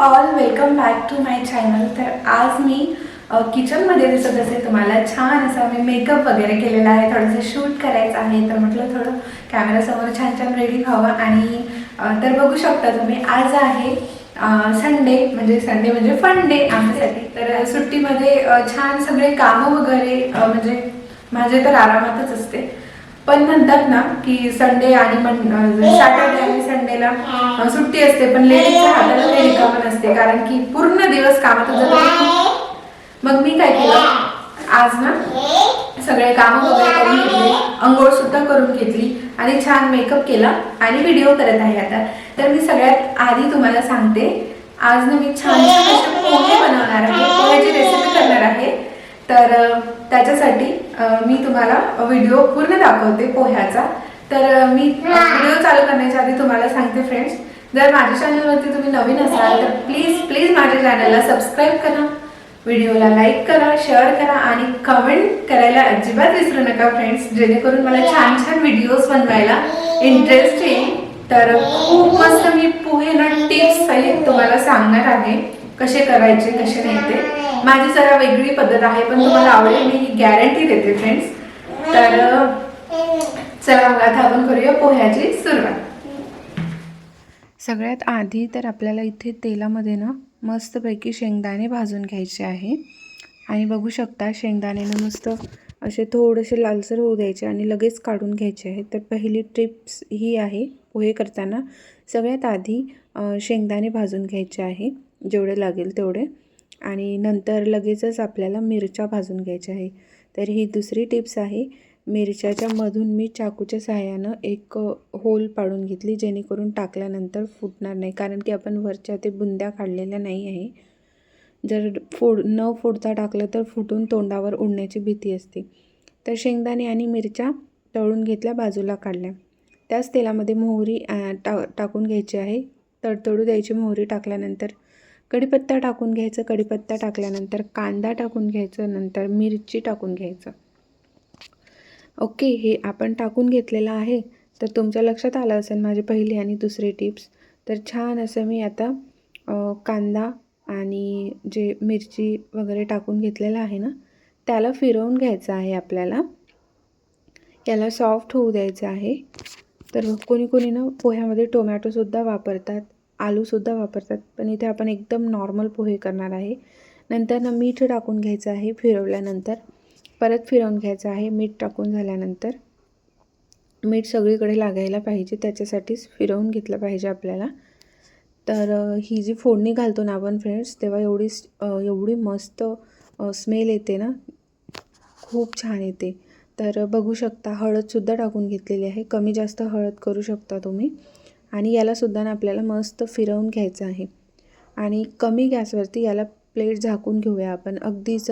All welcome back to my channel तर आज मी किचनमध्ये दिसत असेल तुम्हाला. छान असा मी मेकअप वगैरे केलेला आहे. थोडंसं शूट करायचं आहे. तर म्हटलं थोडं कॅमेरासमोर छान छान रेडी व्हावं. आणि तर बघू शकता तुम्ही आज आहे संडे म्हणजे संडे म्हणजे फन डे आमच्यासाठी. तर सुट्टीमध्ये छान सगळे कामं वगैरे म्हणजे माझे तर आरामातच असते. पण म्हणतात ना की संडे आणि सॅटर्डे आणि संडेला सुट्टी असते पण लेडीजच्या हाताला रिकामं नसते. कारण की पूर्ण दिवस जातात मग मी काय केलं? आज ना सगळे कामं वगैरे करून घेतले. अंघोळ सुद्धा करून घेतली. आणि छान मेकअप केला. आणि व्हिडिओ करत आहे आता. तर मी सगळ्यात आधी तुम्हाला सांगते आज ना मी छान पोहे बनवणार आहे. पोह्याची रेसिपी करणार आहे. तर त्याच्यासाठी मी तुम्हाला व्हिडिओ पूर्ण दाखवते पोह्याचा. तर मी व्हिडिओ चालू करण्याच्या आधी तुम्हाला सांगते फ्रेंड्स जर माझ्या चॅनलवरती तुम्ही नवीन असाल तर प्लीज प्लीज माझ्या चॅनलला सबस्क्राईब करा. व्हिडिओला लाईक करा शेअर करा आणि कमेंट करायला अजिबात विसरू नका फ्रेंड्स जेणेकरून मला छान छान व्हिडिओज बनवायला इंटरेस्ट येईल. तर खूप मस्त मी पोहे ना टिप्स सहित तुम्हाला सांगणार आहे. कसे करायचे कसे नाही ते माझी जरा वेगळी पद्धत आहे पण तुम्हाला आवडेल मी गॅरंटी देते फ्रेंड्स तर चला मग आता आपण करूया पोह्याची सुरुवात. सगळ्यात आधी तर आपल्याला इथे तेलामध्ये ना मस्तपैकी शेंगदाणे भाजून घ्यायचे आहे. आणि बघू शकता शेंगदाण्यानं मस्त असे थोडेसे लालसर होऊ द्यायचे आणि लगेच काढून घ्यायचे आहे तर पहिली टिप्स ही आहे पोहे करताना. सगळ्यात आधी शेंगदाणे भाजून घ्यायचे आहे. जेवढे लागेल तेवढे. आणि नंतर लगेचच आपल्याला मिरच्या भाजून घ्यायच्या आहे. तर ही दुसरी टिप्स आहे. मिरच्याच्या मधून मी चाकूच्या सहाय्यानं एक होल पाडून घेतली जेणेकरून टाकल्यानंतर फुटणार नाही. कारण की आपण वरच्या ते बुंद्या काढलेल्या नाही आहे. जर फोड न फोडता टाकलं तर फुटून तोंडावर उडण्याची भीती असते. तर शेंगदाणे आणि मिरच्या तळून घेतल्या बाजूला काढल्या. त्याच तेलामध्ये मोहरी टा टाकून घ्यायची आहे. तडतडू द्यायची मोहरी टाकल्यानंतर कढीपत्ता टाकून घ्यायचं. कढीपत्ता टाकल्यानंतर कांदा टाकून घ्यायचं. नंतर मिरची टाकून घ्यायचं. ओके हे आपण टाकून घेतलेलं आहे. तर तुमच्या लक्षात आलं असेल माझी पहिली आणि दुसरी टिप्स. तर छान असं मी आता कांदा आणि जे मिरची वगैरे टाकून घेतलेलं आहे ना त्याला फिरवून घ्यायचं आहे आपल्याला. याला सॉफ्ट होऊ द्यायचं आहे. तर कोणी कोणी ना पोह्यामध्ये टोमॅटोसुद्धा वापरतात. आलूसुद्धा वापरतात. पण इथे आपण एकदम नॉर्मल पोहे करणार आहे. नंतर ना मीठ टाकून घ्यायचं आहे फिरवल्यानंतर. परत फिरवून घ्यायचं आहे मीठ टाकून झाल्यानंतर. मीठ सगळीकडे लागायला पाहिजे त्याच्यासाठीच फिरवून घेतलं पाहिजे आपल्याला. तर ही जी फोडणी घालतो ना आपण फ्रेंड्स तेव्हा एवढी एवढी मस्त स्मेल येते ना. खूप छान येते. तर बघू शकता हळदसुद्धा टाकून घेतलेली आहे. कमी जास्त हळद करू शकता तुम्ही. आणि यालासुद्धा ना आपल्याला मस्त फिरवून घ्यायचं आहे. आणि कमी गॅसवरती याला प्लेट झाकून घेऊया आपण. अगदीच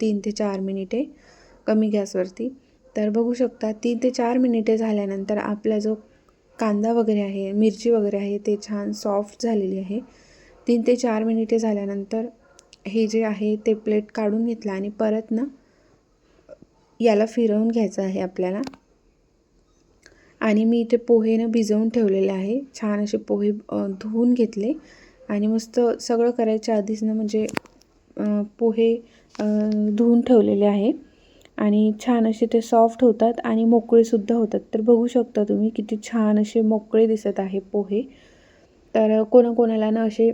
तीन ते चार मिनिटे कमी गॅसवरती. तर बघू शकता तीन ते चार मिनिटे झाल्यानंतर आपला जो कांदा वगैरे आहे मिरची वगैरे आहे ते छान सॉफ्ट झालेली आहे. तीन ते चार मिनिटे झाल्यानंतर हे जे आहे ते प्लेट काढून घेतलं आणि परत ना याला फिरवून घ्यायचं आहे आपल्याला. आणि मी इथे पोहेनं भिजवून ठेवलेले आहे. छान असे पोहे धुवून घेतले. आणि मस्त सगळं करायच्या आधीच ना म्हणजे पोहे धुवून ठेवलेले आहे. आणि छान असे ते सॉफ्ट होतात आणि मोकळेसुद्धा होतात. तर बघू शकता तुम्ही किती छान असे मोकळे दिसत आहे पोहे. तर कोणाकोणाला ना असे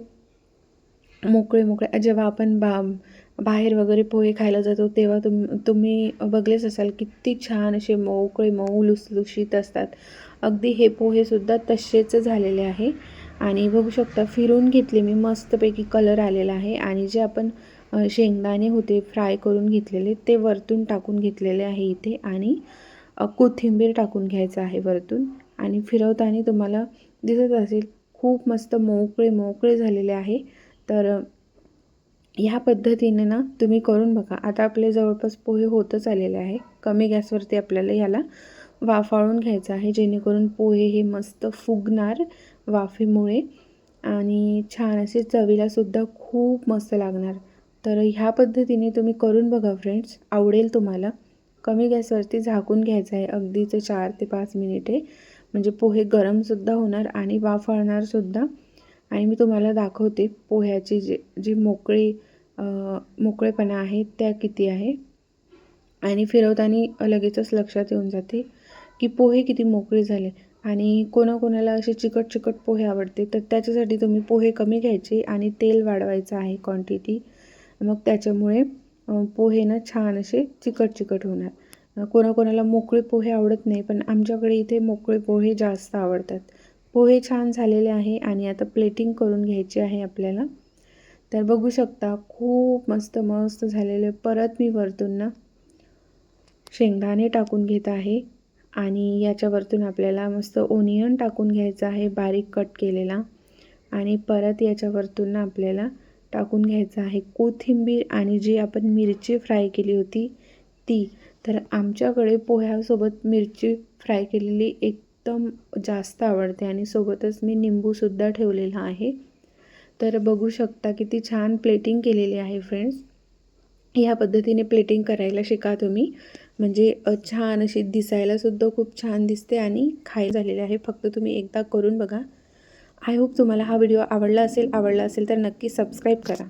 मोकळे मोकळे जेव्हा आपण बा बाहेर वगैरे पोहे खायला जातो तेव्हा तुम तुम्ही बघलेच असाल किती छान असे मोकळे मऊ लुसलुशीत असतात. अगदी हे पोहेसुद्धा तसेच झालेले आहे. आणि बघू शकता फिरून घेतले मी मस्तपैकी कलर आलेला आहे. आणि जे आपण शेंगदाणे होते फ्राय करून घेतलेले ते वरतून टाकून घेतलेले आहे इथे. आणि कोथिंबीर टाकून घ्यायचं आहे वरतून. आणि फिरवताना तुम्हाला दिसत असेल खूप मस्त मोकळे मोकळे झालेले आहे. तर ह्या पद्धतीने ना तुम्ही करून बघा. आता आपले जवळपास पोहे होतच आलेले आहे. कमी गॅसवरती आपल्याला याला वाफाळून घ्यायचं आहे. जेणेकरून पोहे हे मस्त फुगणार वाफेमुळे. आणि छान असे चवीलासुद्धा खूप मस्त लागणार. तर ह्या पद्धतीने तुम्ही करून बघा फ्रेंड्स आवडेल तुम्हाला. कमी गॅसवरती झाकून घ्यायचं आहे. अगदीच चार ते पाच मिनिटे. म्हणजे पोहे गरमसुद्धा होणार आणि वाफाळणारसुद्धा आणि मी तुम्हाला दाखवते पोह्याची जे जी मोकळी मोकळेपणा आहे त्या किती आहे. आणि फिरवताना लगेचच लक्षात येऊन जाते की पोहे किती मोकळे झाले. आणि कोणाकोणाला असे चिकट चिकट पोहे आवडते तर त्याच्यासाठी तुम्ही पोहे कमी घ्यायचे आणि तेल वाढवायचं आहे क्वांटिटी मग त्याच्यामुळे पोहे ना छान असे चिकट चिकट होणार. कोणाकोणाला मोकळे पोहे आवडत नाही पण आमच्याकडे इथे मोकळे पोहे जास्त आवडतात. पोहे छान झालेले आहे आणि आता प्लेटिंग करून घ्यायची आहे आपल्याला. तर बघू शकता खूप मस्त मस्त झालेले परत मी वरतून ना शेंगदाणे टाकून घेत आहे आणि याच्यावरतून आपल्याला मस्त ओनियन टाकून घ्यायचं आहे बारीक कट केलेला. आणि परत याच्यावरतून ना आपल्याला टाकून घ्यायचं आहे कोथिंबीर आणि जी आपण मिरची फ्राय केली होती ती. तर आमच्याकडे पोह्यासोबत मिरची फ्राय केलेली एक एकदम जास्त आवडते आणि सोबतच मी निंबूसुद्धा ठेवलेला आहे. तर बघू शकता किती छान प्लेटिंग केलेली आहे फ्रेंड्स ह्या पद्धतीने प्लेटिंग करायला शिका तुम्ही. म्हणजे छान अशी दिसायलासुद्धा खूप छान दिसते आणि खाय झालेले आहे. फक्त तुम्ही एकदा करून बघा. आय होप तुम्हाला हा व्हिडिओ आवडला असेल. आवडला असेल तर नक्की सबस्क्राईब करा.